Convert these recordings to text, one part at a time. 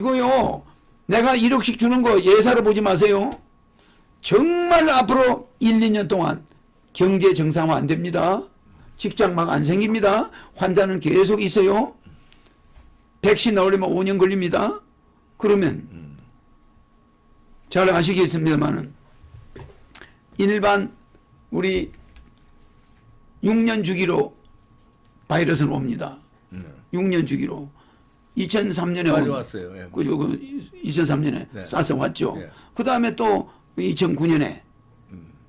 이거요. 내가 1억씩 주는 거 예사로 보지 마세요. 정말 앞으로 1, 2년 동안 경제 정상화 안 됩니다. 직장 막 안 생깁니다. 환자는 계속 있어요. 백신 나오려면 5년 걸립니다. 그러면 잘 아시겠습니다만은 일반 우리 6년 주기로 바이러스는 옵니다. 6년 주기로 2003년에 빨리 왔어요. 예. 그죠? 그 2003년에 네. 사서 왔죠. 예. 그 다음에 또 2009년에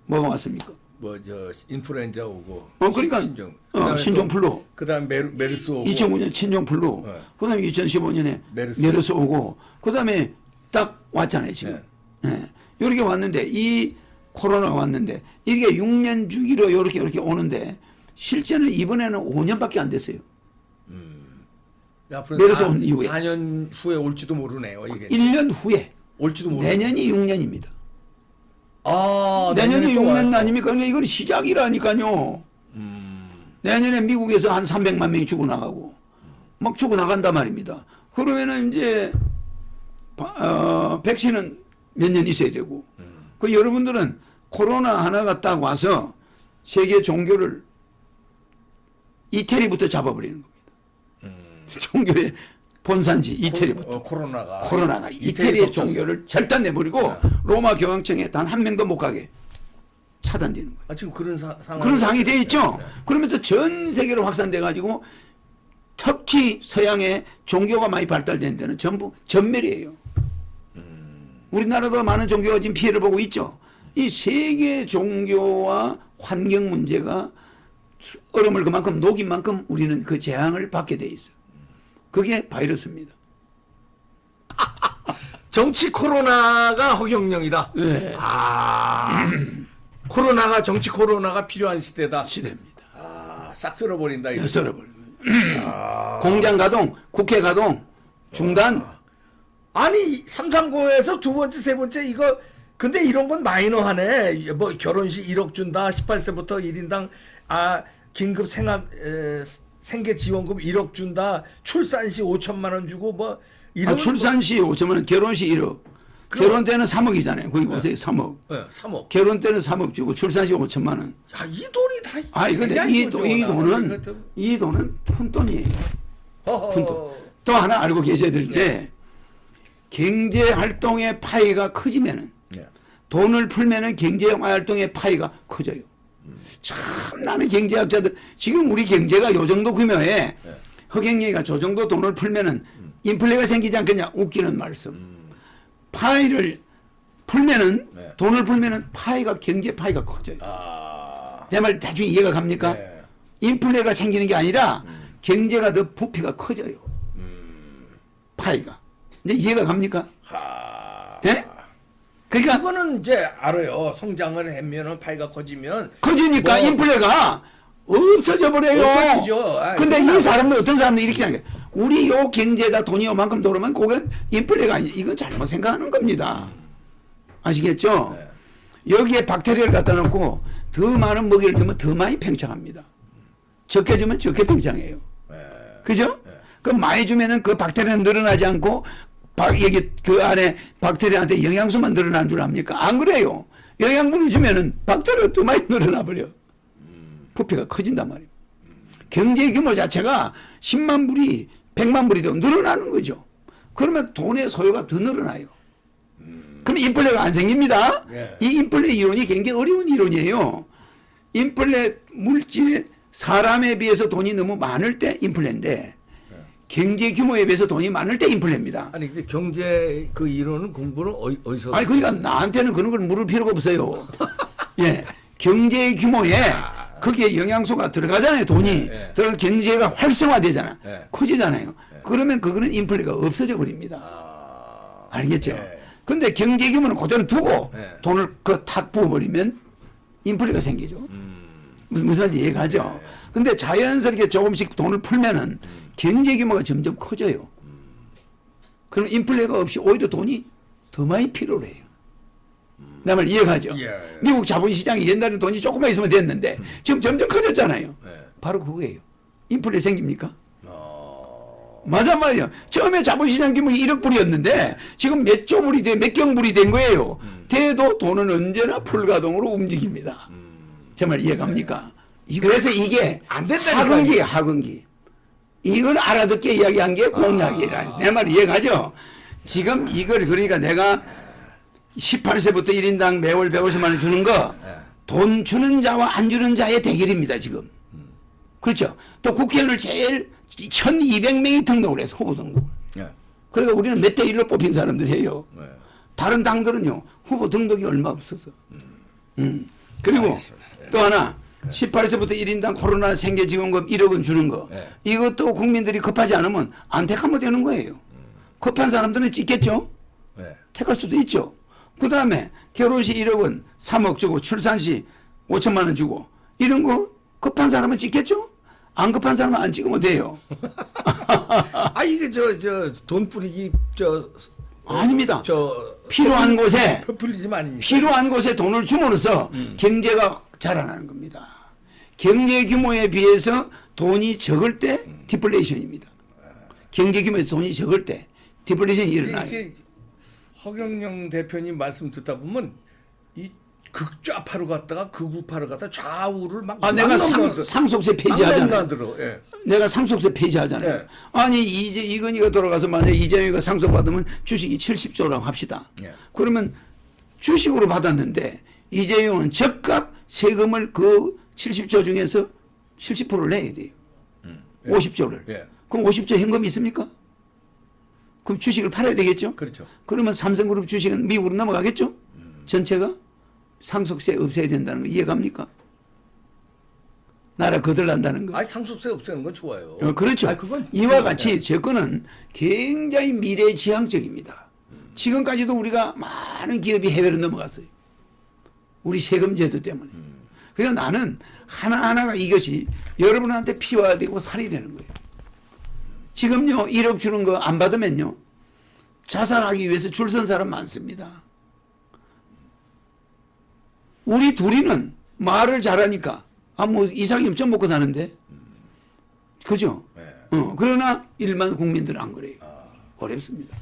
뭐가 왔습니까? 뭐 저 인플루엔자 오고. 어, 그러니까 신종. 어, 그다음에 신종플루. 또 그다음 메르 메르스 오고. 2009년 친종플루. 네. 그 다음에 2015년에 메르스. 메르스. 오고. 그 다음에 딱 왔잖아요, 지금. 예. 이렇게 왔는데 이 코로나가 왔는데 이게 6년 주기로 이렇게 이렇게 오는데 실제는 이번에는 5년밖에 안 됐어요. 앞 사- 온 이후에. 4년 후에 올지도 모르네요. 이게 1년 후에 올지도 모르. 내년이 6년입니다. 아 내년이 또 와요. 6년 아닙니까? 그러니까 이건 시작이라니까요. 내년에 미국에서 한 300만 명이 죽어나가고 막 죽어나간단 말입니다. 그러면은 이제 바- 어, 백신은 몇 년 있어야 되고 그 여러분들은 코로나 하나가 딱 와서 세계 종교를 이태리부터 잡아버리는 겁니다. 종교의 본산지 이태리부터. 어, 코로나가 코로나가 이태리 이태리의. 종교를 절단 내버리고 로마 교황청에 단 한 명도 못 가게 차단되는 거예요. 아 지금 그런 사, 상황. 그런 상황이 돼 있죠. 네, 네. 그러면서 전 세계로 확산돼 가지고 특히 서양의 종교가 많이 발달된 데는 전부 전멸이에요. 우리나라도 많은 종교가 지금 피해를 보고 있죠. 이 세계 종교와 환경 문제가 얼음을 그만큼 녹인 만큼 우리는 그 재앙을 받게 돼 있어. 그게 바이러스입니다. 정치 코로나가 허경영이다. 네. 아 코로나가 정치 코로나가 필요한 시대다. 시대입니다. 아, 싹 쓸어버린다. 이거. 썰어버려. 공장 가동, 국회 가동 중단. 아니 삼삼고에서 두 번째 세 번째 이거 근데 이런 건 마이너하네. 뭐 결혼식 1억 준다. 18세부터 1인당 아 긴급 생활 에, 생계 지원금 1억 준다. 출산 시 5천만 원 주고 뭐 이런 아, 출산 시 5천만 원, 결혼 시 1억. 그럼- 결혼 때는 3억이잖아요. 거기 보세요, 3억. 네, 3억. 결혼 때는 3억 주고 출산 시 5천만 원. 야, 이 돈이 다 아, 이거 그냥 이, 이거죠, 돈- 이 나. 돈은 이 돈은 푼 돈이에요. 허허. 푼 돈. 또 하나 알고 계셔야 될게 네. 경제 활동의 파이가 커지면은 예. 돈을 풀면은 경제 활동의 파이가 커져요. 참 나는 경제학자들 지금 우리 경제가 요 정도 규모에 네. 허경영이가 저 정도 돈을 풀면은 인플레가 생기지 않겠냐 웃기는 말씀. 파이를 풀면은 네. 돈을 풀면은 파이가 경제 파이가 커져요. 아. 내말 대충 이해가 갑니까? 네. 인플레가 생기는 게 아니라 경제가 더 부피가 커져요. 파이가. 이제 이해가 갑니까? 하. 예? 그러니까 그거는 이제 알아요. 성장을 하면은 파이가 커지면 커지니까 뭐- 인플레가 없어져 버려요. 없어지죠. 아, 근데 이 사람들 어떤 사람들 이렇게 생각해. 우리 요 경제에다 돈이 요만큼 들어오면 그건 인플레가 아니 이건 잘못 생각하는 겁니다. 아시겠죠? 네. 여기에 박테리아를 갖다 놓고 더 많은 먹이를 주면 더 많이 팽창합니다. 적게 주면 적게 팽창해요. 예. 그죠? 그 많이 주면은 그 박테리아는 늘어나지 않고 박, 여기 그 안에 박테리아한테 영양소만 늘어나는 줄 압니까? 안 그래요. 영양분을 주면은 박테리아가 더 많이 늘어나 버려. 부피가 커진단 말이에요. 경제 규모 자체가 10만 불이 100만 불이 더 늘어나는 거죠. 그러면 돈의 소요가 더 늘어나요. 그럼 인플레가 안 생깁니다. 예. 이 인플레 이론이 굉장히 어려운 이론이에요. 인플레 물질에 사람에 비해서 돈이 너무 많을 때 인플레인데 경제 규모에 비해서 돈이 많을 때 인플레입니다. 아니 근데 경제 그 이론은 공부를 어디, 어디서 아니 그러니까 나한테는 그런 걸 물을 필요가 없어요. 예, 경제 규모에 거기에 영양소가 들어가잖아요. 돈이 예. 들어가 경제가 활성화되잖아. 예. 커지잖아요. 그러면 그거는 인플레가 없어져 버립니다. 아. 알겠죠? 예. 근데 경제 규모는 그대로 두고 예. 돈을 그탁 부어버리면 인플레가 생기죠. 음. 무슨 이해가죠? 예. 근데 자연스럽게 조금씩 돈을 풀면은 음. 경제 규모가 점점 커져요. 그럼 인플레가 없이 오히려 돈이 더 많이 필요로 해요. 내말 이해가죠? 예. 미국 자본시장이 옛날에 돈이 조금만 있으면 됐는데 지금 점점 커졌잖아요. 예. 바로 그거예요. 인플레 생깁니까? 어. 맞아 말이야. 처음에 자본시장 규모가 1억 불이었는데 지금 몇 조 불이 돼, 몇 경 불이 된 거예요. 돼도 돈은 언제나 풀가동으로 움직입니다. 정말 이해갑니까? 그래서 이게 안 된다니까요. 하근기야, 하근기. 이걸 알아듣게 이야기한 게 공약이라. 내 말 이해가죠? 지금 이걸 그러니까 내가 18세부터 1인당 매월 150만 원 주는 거 돈 주는 자와 안 주는 자의 대결입니다, 지금. 그렇죠. 또 국회의원을 제일 1200명이 등록을 해서 후보 등록을. 예. 그러니까 우리는 몇대 1로 뽑힌 사람들이에요. 네. 다른 당들은요, 후보 등록이 얼마 없어서. 음. 그리고 또 하나, 18세부터 1인당 코로나 생계 지원금 1억 원 주는 거. 네. 이것도 국민들이 급하지 않으면 안 택하면 되는 거예요. 급한 사람들은 찍겠죠? 네. 택할 수도 있죠. 그 다음에 결혼시 1억 원 3억 주고 출산시 5천만 원 주고 이런 거 급한 사람은 찍겠죠? 안 급한 사람은 안 찍으면 돼요. 아 이게 저 저 돈 뿌리기 저 아닙니다. 저 필요한 곳에 아닙니까? 필요한 곳에 돈을 줌으로써 경제가 자라나는 겁니다. 경제 규모에 비해서 돈이 적을 때 디플레이션입니다. 경제 규모에서 돈이 적을 때 디플레이션이 일어나요. 허경영 대표님 말씀 듣다 보면 이 극좌파로 갔다가 극우파로 갔다 좌우를 막 아, 내가 상. 상속세 막 폐지하잖아요. 만들어. 예. 내가 상속세 폐지하잖아요. 네. 아니 이제 이건희가 돌아가서 만약 이재명이가 상속받으면 주식이 70조라고 합시다. 네. 그러면 주식으로 받았는데 이재명은 즉각 세금을 그 70조 중에서 70%를 내야 돼요. 50조를. 예. 그럼 50조 현금이 있습니까? 그럼 주식을 팔아야 되겠죠? 그렇죠. 그러면 삼성그룹 주식은 미국으로 넘어가겠죠? 전체가 상속세 없애야 된다는 거 이해갑니까? 나라 거들난다는 거. 아니 상속세 없애는 건 좋아요. 어, 그렇죠. 아니, 이와 같이 접근은 굉장히 미래지향적입니다. 지금까지도 우리가 많은 기업이 해외로 넘어갔어요. 우리 세금 제도 때문에. 그러니까 나는 하나하나가 이것이 여러분한테 피와 되고 살이 되는 거예요. 지금요, 1억 주는 거 안 받으면요, 자살하기 위해서 줄 선 사람 많습니다. 우리 둘이는 말을 잘하니까, 아, 뭐, 이상이면 좀 먹고 사는데, 그죠? 네. 어, 그러나 일반 국민들은 안 그래요. 어렵습니다.